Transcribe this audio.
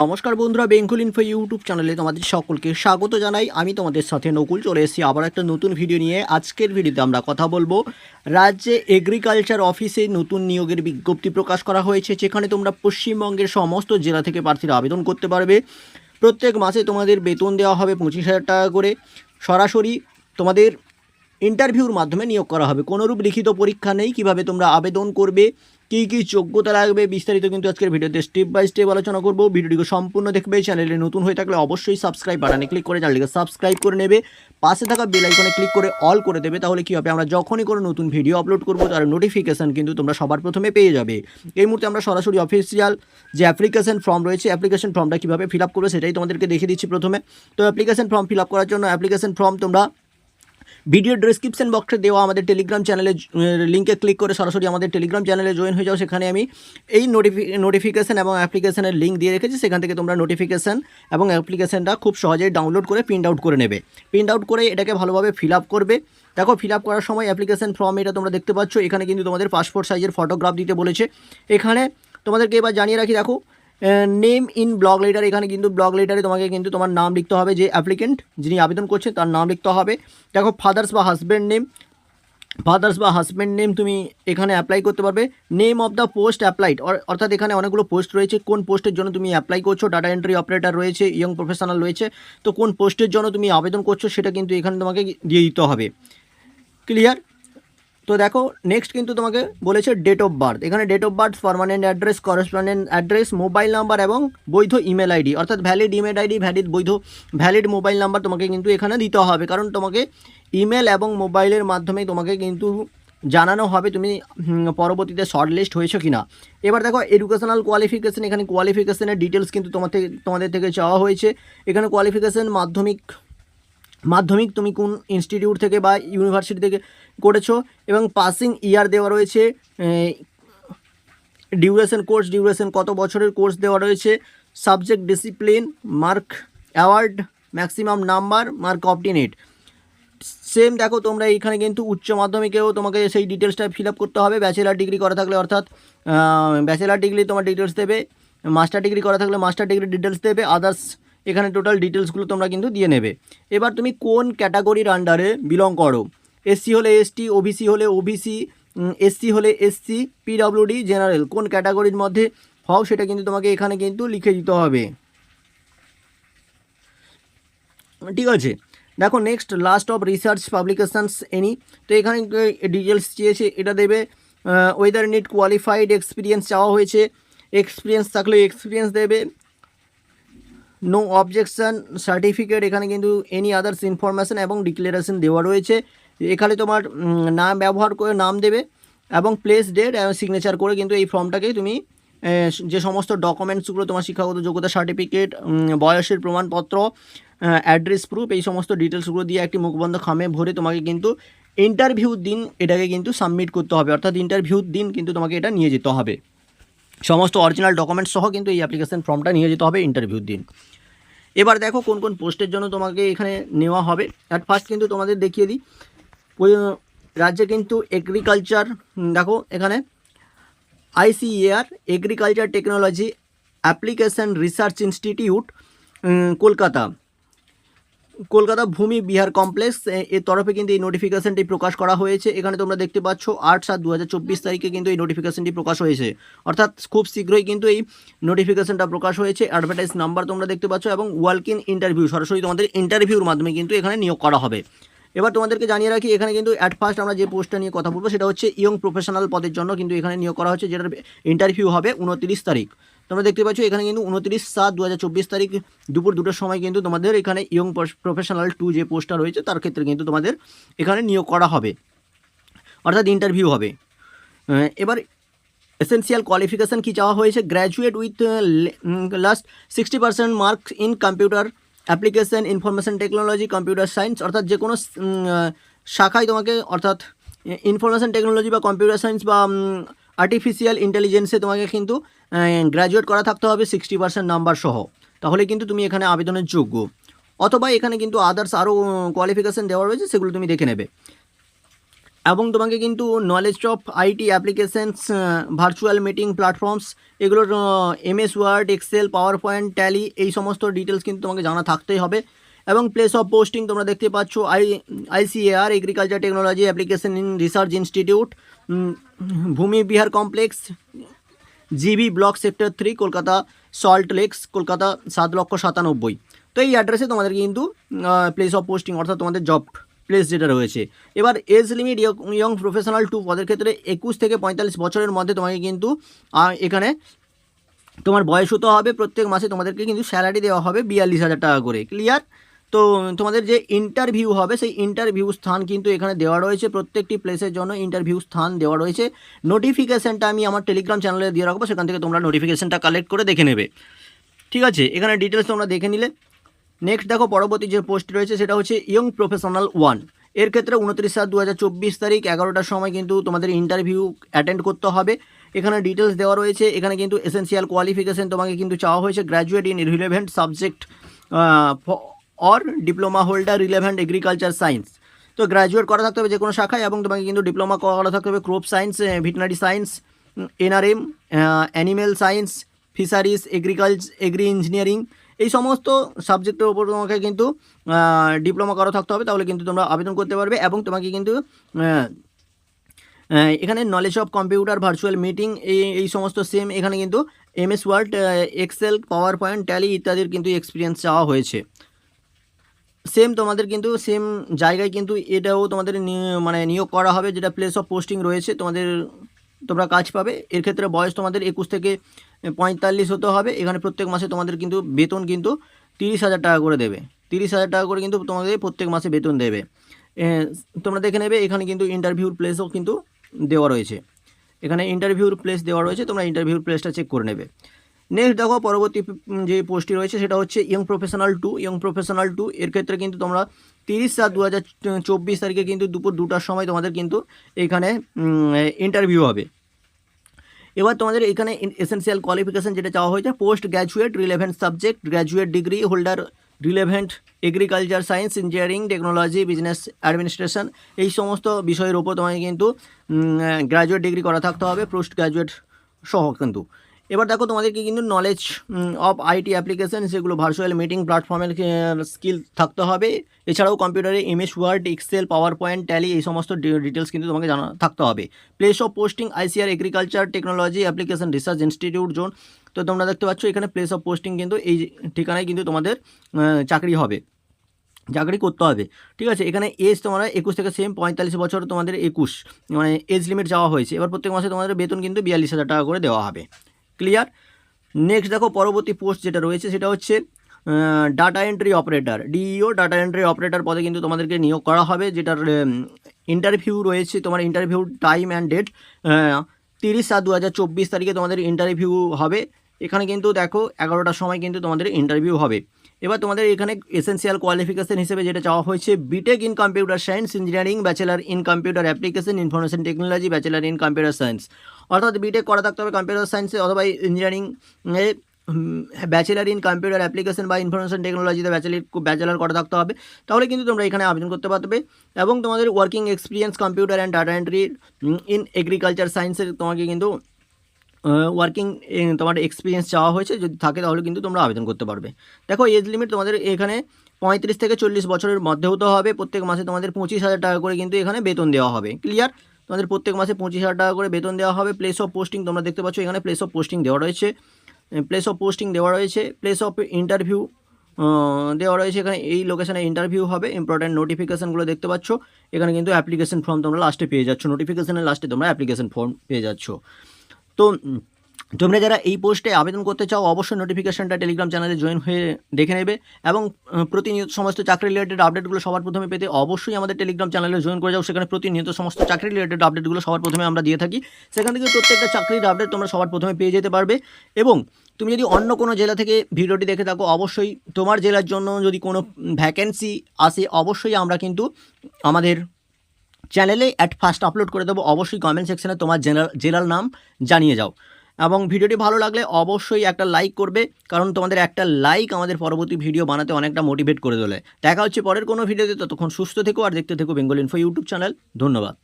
নমস্কার বন্ধুরা, Bengal info YouTube চ্যানেলে তোমাদের সকলকে স্বাগত জানাই। আমি তোমাদের সাথে নকুল, চলে এসেছি আবার একটা নতুন ভিডিও নিয়ে। আজকের ভিডিওতে আমরা কথা বলব, রাজ্যে এগ্রিকালচার অফিসে নতুন নিয়োগের বিজ্ঞপ্তি প্রকাশ করা হয়েছে, যেখানে তোমরা পশ্চিমবঙ্গের সমস্ত জেলা থেকে প্রার্থীরা আবেদন করতে পারবে। প্রত্যেক মাসে তোমাদের বেতন দেওয়া হবে পঁচিশ হাজার টাকা করে। সরাসরি তোমাদের ইন্টারভিউর মাধ্যমে নিয়োগ করা হবে। কোনোরূপ লিখিত পরীক্ষা নেই, কীভাবে তোমরা আবেদন করবে, কী কী যোগ্যতা লাগবে, বিস্তারিত কিন্তু আজকের ভিডিওতে স্টেপ বাই স্টেপ আলোচনা করব। ভিডিওটিকে সম্পূর্ণ দেখবে চ্যানেলে নতুন হয়ে থাকলে অবশ্যই সাবস্ক্রাইব বাটনে ক্লিক করে চ্যানেলটিকে সাবস্ক্রাইব করে নেবে। পাশে থাকা বেল আইকনে ক্লিক করে অল করে দেবে, তাহলে কী হবে? আমরা যখনই কোনো নতুন ভিডিও আপলোড করব, তার নোটিফিকেশান কিন্তু তোমরা সবার প্রথমে পেয়ে যাবে। এই মুহূর্তে আমরা সরাসরি অফিসিয়াল যে অ্যাপ্লিকেশন ফর্ম রয়েছে অ্যাপ্লিকেশন ফর্মটা কীভাবে ফিল আপ করবে সেটাই তোমাদেরকে দেখিয়ে দিচ্ছি প্রথমে। তো অ্যাপ্লিকেশন ফর্ম ফিল আপ করার জন্য অ্যাপ্লিকেশন ফর্ম তোমরা ভিডিও ডেসক্রিপশন বক্সে দেওয়া আমাদের টেলিগ্রাম চ্যানেলে লিঙ্কে ক্লিক করে সরাসরি আমাদের টেলিগ্রাম চ্যানেলে জয়েন হয়ে যাও। সেখানে আমি এই নোটিফি নোটিফিকেশান এবং অ্যাপ্লিকেশনের লিঙ্ক দিয়ে রেখেছি। সেখান থেকে তোমরা নোটিফিকেশান এবং অ্যাপ্লিকেশানটা খুব সহজেই ডাউনলোড করে প্রিন্ট আউট করে নেবে। প্রিন্ট আউট করে এটাকে ভালোভাবে ফিল আপ করবে। দেখো ফিল আপ করার সময় অ্যাপ্লিকেশন ফর্ম এটা তোমরা দেখতে পাচ্ছ। এখানে কিন্তু তোমাদের পাসপোর্ট সাইজের ফটোগ্রাফ দিতে বলেছে। এখানে তোমাদেরকে এবার জানিয়ে রাখি, দেখো নেম ইন ব্লগ লেটার এখানে কিন্তু ব্লগ লেটারে তোমাকে কিন্তু তোমার নাম লিখতে হবে যে অ্যাপ্লিকেন্ট যিনি আবেদন করছে তার নাম লিখতে হবে। দেখো ফাদার্স বা হাজব্যান্ড নেম ফাদার্স বা হাজব্যান্ড নেম তুমি এখানে অ্যাপ্লাই করতে পারবে। Name of the post applied অর্থাৎ এখানে অনেকগুলো পোস্ট রয়েছে। কোন পোস্টের জন্য তুমি অ্যাপ্লাই করছ? ডাটা এন্ট্রি অপারেটর রয়েছে ইয়ং প্রফেশনাল রয়েছে। তো কোন পোস্টের জন্য তুমি আবেদন করছ, সেটা কিন্তু এখানে তোমাকে দিয়ে দিতে হবে। ক্লিয়ার তো দেখো নেক্সট কিন্তু তোমাকে বলেছে ডেট অফ বার্থ এখানে date of birth permanent address correspondent address mobile number এবং বৈধ ইমেল আইডি অর্থাৎ ভ্যালিড ইমেল আইডি ভ্যালিড বৈধ ভ্যালিড মোবাইল নাম্বার তোমাকে কিন্তু এখানে দিতে হবে। কারণ তোমাকে ইমেল এবং মোবাইলের মাধ্যমে তোমাকে কিন্তু জানানো হবে তুমি পরবর্তীতে শর্ট লিস্ট হয়েছো কি না এবার দেখো এডুকেশনাল কোয়ালিফিকেশান এখানে কোয়ালিফিকেশানের ডিটেলস কিন্তু তোমার থেকে, তোমাদের থেকে চাওয়া হয়েছে। এখানে কোয়ালিফিকেশান মাধ্যমিক মাধ্যমিক তুমি কোন ইনস্টিটিউট থেকে বা ইউনিভার্সিটি থেকে করেছ? এবং পাসিং ইয়ার দেওয়া রয়েছে ডিউরেশন কোর্স ডিউরেশন কত বছরের কোর্স দেওয়া রয়েছে? Subject discipline mark award maximum number mark obtained same দেখো তোমরা এইখানে কিন্তু উচ্চ মাধ্যমিকেও তোমাকে সেই ডিটেলসটা ফিল আপ করতে হবে। ব্যাচেলার ডিগ্রি করা থাকলে অর্থাৎ ব্যাচেলার ডিগ্রি তোমার ডিটেলস দেবে মাস্টার ডিগ্রি করা থাকলে মাস্টার ডিগ্রি ডিটেলস দেবে আদার্স এখানে টোটাল ডিটেলসগুলো তোমরা কিন্তু দিয়ে নেবে। এবার তুমি কোন ক্যাটাগরির আন্ডারে বিলং করো? এসসি হলে এসটি ওবিসি হলে ওবিসি এসসি হলে এসসি পিডব্লিউডি জেনারেল কোন ক্যাটাগরির মধ্যে? হও, সেটা কিন্তু তোমাকে এখানে কিন্তু লিখে দিতে হবে। ঠিক আছে? দেখো next last of research publications any তো এখানে ডিটেলস চেয়েছে, এটা দেবে ওয়েদার নিট কোয়ালিফাইড এক্সপিরিয়েন্স চাওয়া হয়েছে এক্সপিরিয়েন্স থাকলে এক্সপিরিয়েন্স দেবে নো অবজেকশন সার্টিফিকেট এখানে কিন্তু এনি আদার্স ইনফরমেশান এবং ডিক্লারেশন দেওয়া রয়েছে। এখানে তোমার নাম ব্যবহার করে নাম দেবে এবং প্লেস ডেট এবং সিগনেচার করে কিন্তু এই ফর্মটাকে তুমি যে সমস্ত ডকুমেন্টসগুলো তোমার শিক্ষাগত যোগ্যতা সার্টিফিকেট বয়সের প্রমাণপত্র অ্যাড্রেস প্রুফ এই সমস্ত ডিটেলসগুলো দিয়ে একটি মুখবন্ধ খামে ভরে তোমাকে কিন্তু ইন্টারভিউর দিন এটাকে কিন্তু সাবমিট করতে হবে। অর্থাৎ ইন্টারভিউর দিন কিন্তু তোমাকে এটা নিয়ে যেতে হবে। সমস্ত অরিজিনাল ডকুমেন্টস সহ কিন্তু এই অ্যাপ্লিকেশন ফর্মটা নিয়ে যেতে হবে ইন্টারভিউর দিন। এবার দেখো কোন কোন পোস্টের জন্য তোমাকে এখানে নেওয়া হবে। অ্যাট ফার্স্ট কিন্তু তোমাদের দেখিয়ে দিই। রাজ্যে কিন্তু এগ্রিকালচার দেখো এখানে। ICAR agriculture technology application research institute Kolkata. Kolkata Bhumi Vihar complex এর তরফে কিন্তু এই নোটিফিকেশনটি প্রকাশ করা হয়েছে। এখানে তোমরা দেখতে পাচ্ছ, আট সাত দু তারিখে কিন্তু এই নোটিফিকেশনটি প্রকাশ হয়েছে। অর্থাৎ খুব শীঘ্রই কিন্তু এই নোটিফিকেশনটা প্রকাশ হয়েছে। অ্যাডভার্টাইজ নাম্বার তোমরা দেখতে পাচ্ছ এবং ওয়ার্ক ইন ইন্টারভিউ সরাসরি তোমাদের ইন্টারভিউর মাধ্যমে কিন্তু এখানে নিয়োগ করা হবে। এবার তোমাদেরকে জানিয়ে রাখি, এখানে কিন্তু অ্যাট ফার্স্ট আমরা যে পোস্টটা নিয়ে কথা বলব, সেটা হচ্ছে ইয়ং প্রফেশনাল পদের জন্য কিন্তু এখানে নিয়োগ করা হচ্ছে, যেটার ইন্টারভিউ হবে উনত্রিশ তারিখ। তোমরা দেখতে পাচ্ছ, এখানে কিন্তু উনত্রিশ সাত দু তারিখ দুপুর দুটোর সময় কিন্তু তোমাদের এখানে ইয়ং প্রফেশনাল টু যে পোস্টটা রয়েছে, তার ক্ষেত্রে কিন্তু তোমাদের এখানে নিয়োগ করা হবে। অর্থাৎ ইন্টারভিউ হবে। এবার এসেন্সিয়াল কোয়ালিফিকেশান কি চাওয়া হয়েছে? Graduate with last sixty percent marks in computer application information technology computer science অর্থাৎ যে কোনো শাখায় তোমাকে, অর্থাৎ ইনফরমেশন টেকনোলজি বা কম্পিউটার সায়েন্স বা আর্টিফিশিয়াল ইন্টেলিজেন্সে তোমাকে কিন্তু গ্র্যাজুয়েট করা থাকতে হবে সিক্সটি পার্সেন্ট নাম্বার সহ। তাহলে কিন্তু তুমি এখানে আবেদনের যোগ্য। অথবা এখানে কিন্তু আদার্স আরও কোয়ালিফিকেশান দেওয়া রয়েছে, সেগুলো তুমি দেখে নেবে। এবং তোমাকে কিন্তু knowledge of IT applications virtual meeting platforms এগুলোর MS Word Excel PowerPoint Tally এই সমস্ত ডিটেলস কিন্তু তোমাকে জানা থাকতেই হবে। এবং প্লেস অফ পোস্টিং তোমরা দেখতে পাচ্ছ I ICAR agriculture technology application in research institute Bhumi Vihar complex, GB block sector three Kolkata Salt Lakes, Kolkata সাত লক্ষ সাতানব্বই। তো এই অ্যাড্রেসে তোমাদের কিন্তু প্লেস অফ পোস্টিং অর্থাৎ তোমাদের জব প্লেস যেটা রয়েছে। এবার age limit young professional two পদের ক্ষেত্রে একুশ থেকে পঁয়তাল্লিশ বছরের মধ্যে তোমাকে কিন্তু এখানে তোমার বয়স হতে হবে, প্রত্যেক মাসে তোমাদেরকে কিন্তু স্যালারি দেওয়া হবে বিয়াল্লিশ হাজার টাকা করে। ক্লিয়ার তো তোমাদের যে ইন্টারভিউ হবে, সেই ইন্টারভিউ স্থান কিন্তু এখানে দেওয়া রয়েছে। প্রত্যেকটি প্লেসের জন্য ইন্টারভিউ স্থান দেওয়া রয়েছে। নোটিফিকেশানটা আমি আমার টেলিগ্রাম চ্যানেলে দিয়ে রাখব, সেখান থেকে তোমরা নোটিফিকেশানটা কালেক্ট করে দেখে নেবে। ঠিক আছে? এখানে ডিটেলস তোমরা দেখে নিলে। নেক্সট দেখো, পরবর্তী যে পোস্ট রয়েছে, সেটা হচ্ছে ইয়ং প্রফেশনাল ওয়ানের ক্ষেত্রে উনত্রিশ সাত দু হাজার তারিখ, এগারোটার সময় কিন্তু তোমাদের ইন্টারভিউ অ্যাটেন্ড করতে হবে। এখানে ডিটেলস দেওয়া রয়েছে। এখানে কিন্তু এসেন্সিয়াল কোয়ালিফিকেশন তোমাকে কিন্তু চাওয়া হয়েছে। Graduate in relevant subject or diploma holder relevant agriculture science তো গ্র্যাজুয়েট করা থাকতে হবে যে কোনো শাখায় এবং তোমাকে কিন্তু ডিপ্লোমা করা থাকতে হবে crop science veterinary science NRM animal science fisheries agriculture agri engineering এই সমস্ত সাবজেক্টের উপর তোমাকে কিন্তু ডিপ্লোমা করা থাকতে হবে। তাহলে কিন্তু তোমরা আবেদন করতে পারবে এবং তোমাকে কিন্তু এখানে knowledge of computer virtual meeting এই এই সমস্ত সেম এখানে কিন্তু MS Word Excel PowerPoint Tally ইত্যাদির কিন্তু এক্সপিরিয়েন্স চাওয়া হয়েছে। সেম তোমাদের কিন্তু সেম জায়গায় কিন্তু এটাও তোমাদের মানে নিয়োগ করা হবে, যেটা প্লেস অফ পোস্টিং রয়েছে, তোমাদের, তোমরা কাজ পাবে। এর ক্ষেত্রে বয়স তোমাদের একুশ থেকে পঁয়তাল্লিশ হতে হবে। এখানে প্রত্যেক মাসে তোমাদের কিন্তু বেতন কিন্তু তিরিশ হাজার টাকা করে দেবে। তিরিশ হাজার টাকা করে কিন্তু তোমাদের প্রত্যেক মাসে বেতন দেবে। তোমরা দেখে নেবে, এখানে কিন্তু ইন্টারভিউর প্লেসও কিন্তু দেওয়া রয়েছে। এখানে ইন্টারভিউর প্লেস দেওয়া রয়েছে, তোমরা ইন্টারভিউর প্লেসটা চেক করে নেবে। নেক্সট দেখো পরবর্তী যে পোস্টটি রয়েছে সেটা হচ্ছে young professional two young professional two এর ক্ষেত্রে কিন্তু তোমরা তিরিশ সাত দু হাজার চব্বিশ তারিখে কিন্তু দুপুর দুটার সময় তোমাদের কিন্তু এখানে ইন্টারভিউ হবে। এবার তোমাদের এখানে এসেন্সিয়াল কোয়ালিফিকেশন যেটা চাওয়া হয়েছে post graduate relevant subject graduate degree holder relevant agriculture science engineering technology business administration এই সমস্ত বিষয়ের উপর তোমাকে কিন্তু গ্র্যাজুয়েট ডিগ্রি করা থাকতে হবে পোস্ট গ্র্যাজুয়েট সহ কিন্তু। এবার দেখো তোমাদেরকে কিন্তু নলেজ অফ আইটি অ্যাপ্লিকেশন সেগুলো ভার্চুয়াল মিটিং প্ল্যাটফর্মের স্কিল থাকতে হবে। এছাড়াও কম্পিউটারে MS Word Excel PowerPoint Tally এই সমস্ত ডিটেলস কিন্তু তোমাকে জানা, থাকতে হবে। Place of posting ICAR agriculture technology application research institute zone তো তোমরা দেখতে পাচ্ছ, এখানে প্লেস অফ পোস্টিং কিন্তু এই ঠিকানায় কিন্তু তোমাদের চাকরি হবে। চাকরি করতে হবে। ঠিক আছে, এখানে এজ তোমরা একুশ থেকে সেম পঁয়তাল্লিশ বছর তোমাদের একুশ। মানে এজ লিমিট যাওয়া হয়েছে। এবার প্রত্যেক মাসে তোমাদের বেতন কিন্তু বিয়াল্লিশ হাজার টাকা করে দেওয়া হবে। ক্লিয়ার নেক্সট দেখো পরবর্তী পোস্ট যেটা রয়েছে সেটা হচ্ছে data entry operator DEO data entry operator পদে কিন্তু তোমাদেরকে নিয়োগ করা হবে, যেটার ইন্টারভিউ রয়েছে তোমার ইন্টারভিউ টাইম অ্যান্ড ডেট তিরিশ সাত দু তারিখে তোমাদের ইন্টারভিউ হবে। এখানে কিন্তু দেখো এগারোটার সময় কিন্তু তোমাদের ইন্টারভিউ হবে। এবার তোমাদের এখানে এসেন্সিয়াল কোয়ালিফিকেশন হিসেবে যেটা চাওয়া হয়েছে BTech in computer science engineering bachelor in computer application information technology bachelor in computer science অর্থাৎ বিটেক করা থাকতে হবে কম্পিউটার সায়েন্সে অথবা ইঞ্জিনিয়ারিং এ ব্যাচেলার ইন কম্পিউটার অ্যাপ্লিকেশন বা ইনফরমেশন টেকনোলজিতে ব্যাচেলার ব্যাচেলার করা থাকতে হবে। তাহলে কিন্তু তোমরা এখানে আবেদন করতে পারবে এবং তোমাদের working experience computer and data entry in agriculture সায়েন্সের তোমাকে কিন্তু ওয়ার্কিং তোমার এক্সপিরিয়েন্স চাওয়া হয়েছে, যদি থাকে তাহলে কিন্তু তোমরা আবেদন করতে পারবে। দেখো এজ লিমিট তোমাদের এখানে পঁয়ত্রিশ থেকে চল্লিশ বছরের মধ্যে হতে হবে, প্রত্যেক মাসে তোমাদের পঁচিশ হাজার টাকা করে কিন্তু এখানে বেতন দেওয়া হবে। ক্লিয়ার তোমাদের প্রত্যেক মাসে পঁচিশ হাজার টাকা করে বেতন দেওয়া হবে প্লেস অফ পোস্টিং তোমরা দেখতে পাচ্ছ, এখানে প্লেস অফ পোস্টিং দেওয়া রয়েছে। প্লেস অফ পোস্টিং দেওয়া রয়েছে প্লেস অফ ইন্টারভিউ দেওয়া রয়েছে, এখানে এই লোকেশানে ইন্টারভিউ হবে ইম্পর্ট্যান্ট নোটিফিকেশানগুলো দেখতে পাচ্ছ। এখানে কিন্তু অ্যাপ্লিকেশন ফর্ম তোমরা লাস্টে পেয়ে যাচ্ছ নোটিফিকেশনের লাস্টে তোমরা অ্যাপ্লিকেশন ফর্ম পেয়ে যাচ্ছ। তো তোমরা যারা এই পোস্টে আবেদন করতে চাও, অবশ্যই নোটিফিকেশনটা টেলিগ্রাম চ্যানেলে জয়েন হয়ে দেখে নেবে এবং প্রতিনিয়ত সমস্ত চাকরি রিলেটেড আপডেটগুলো সবার প্রথমে পেতে অবশ্যই আমাদের টেলিগ্রাম চ্যানেলে জয়েন করে যাও। সেখানে প্রতিনিয়ত সমস্ত চাকরি রিলেটেড আপডেটগুলো সবার প্রথমে আমরা দিয়ে থাকি। সেখান থেকে প্রত্যেকটা চাকরির আপডেট তোমরা সবার প্রথমে পেয়ে যেতে পারবে এবং তুমি যদি অন্য কোনো জেলা থেকে ভিডিওটি দেখে থাকো, অবশ্যই তোমার জেলার জন্য যদি কোনো ভ্যাকেন্সি আসে, অবশ্যই আমরা কিন্তু আমাদের চ্যানেলে অ্যাট ফার্স্ট আপলোড করে দেবো। অবশ্যই কমেন্ট সেকশানে তোমার জেনার জেলার নাম জানিয়ে যাও। এবং ভিডিওটি ভালো লাগলে অবশ্যই একটা লাইক করবে, কারণ তোমাদের একটা লাইক আমাদের পরবর্তী ভিডিও বানাতে অনেকটা মোটিভেট করে তোলে। দেখা হচ্ছে পরের কোনো ভিডিওতে ততক্ষণ সুস্থ থেকো আর দেখতে থেকো বেঙ্গল ইনফো ইউটিউব চ্যানেল ধন্যবাদ।